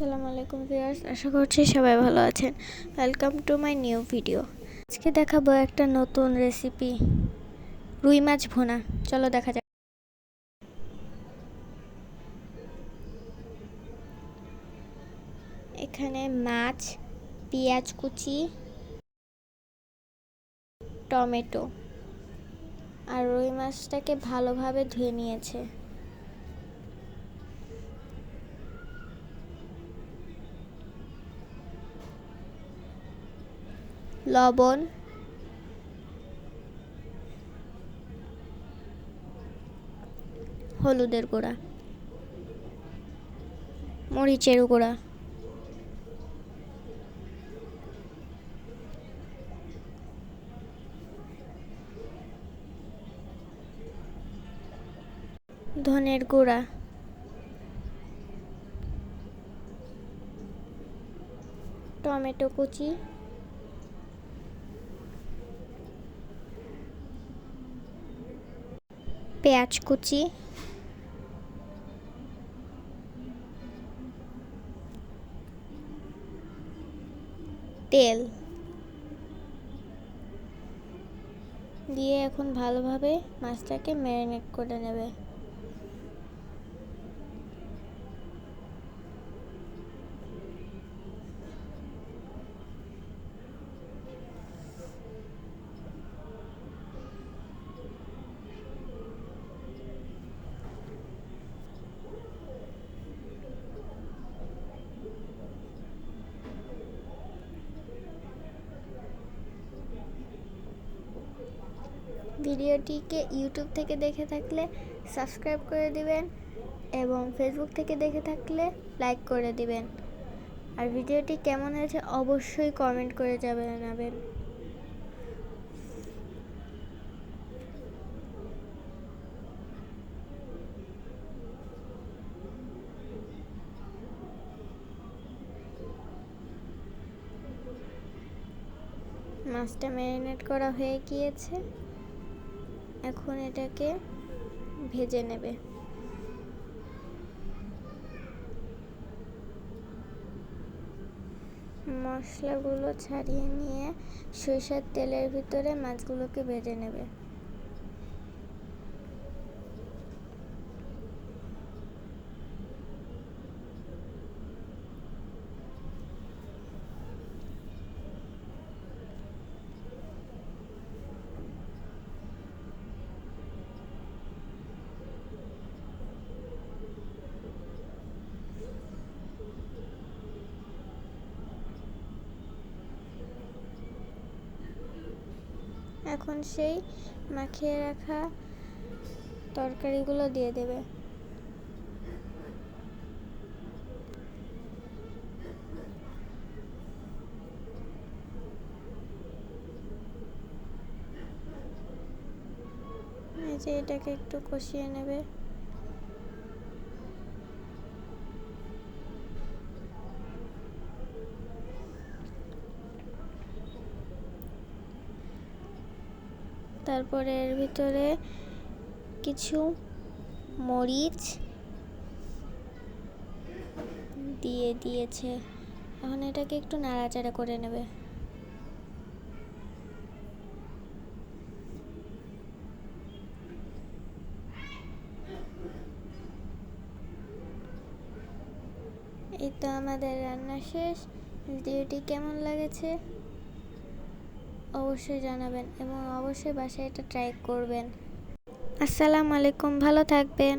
আসসালামু আলাইকুম ভিউয়ার্স, আশা করছি সবাই ভালো আছেন। Welcome to my new video আজকে দেখাবো একটা নতুন রেসিপি রুই মাছ ভোনা। চলো দেখা যাক। এখানে মাছ, পেঁয়াজ কুচি, টমেটো। আর রুই মাছটাকে ভালোভাবে ধুয়ে নিয়েছে। লবণ হলুদের গুঁড়া মরিচের গুঁড়া ধনের গুঁড়া টমেটো কুচি পেঁয়াজ কুচি। তেল। দিয়ে এখন ভালোভাবে মাছটাকে ম্যারিনেট করে নেবে। ভিডিওটিকে ইউটিউব থেকে দেখে থাকলে সাবস্ক্রাইব করে দিবেন এবং ফেসবুক থেকে দেখে থাকলে লাইক করে দিবেন। আর ভিডিওটি কেমন হয়েছে অবশ্যই কমেন্ট করে জানাবেন। মাছটা ম্যারিনেট করা হয়ে গিয়েছে। এখন এটাকে ভেজে নেবে। মশলাগুলো ছাড়িয়ে নিয়ে সরিষার তেলের ভিতরে মাছগুলোকে ভেজে নেবে। এখন সেই মাখিয়ে রাখা তরকারিগুলো দিয়ে দেবে। যে এটাকে একটু কষিয়ে নেবে। তারপরে এর ভিতরে কিছু মরিচ দিয়ে দিয়েছে। এখন এটাকে একটু নাড়াচাড়া করে নেবে। এই তো আমাদের রান্না শেষ। ভিডিওটি কেমন লেগেছে? অবশ্যই জানাবেন এবং অবশ্যই বাসায় এটা ট্রাই করবেন। আসসালামু আলাইকুম ভালো থাকবেন।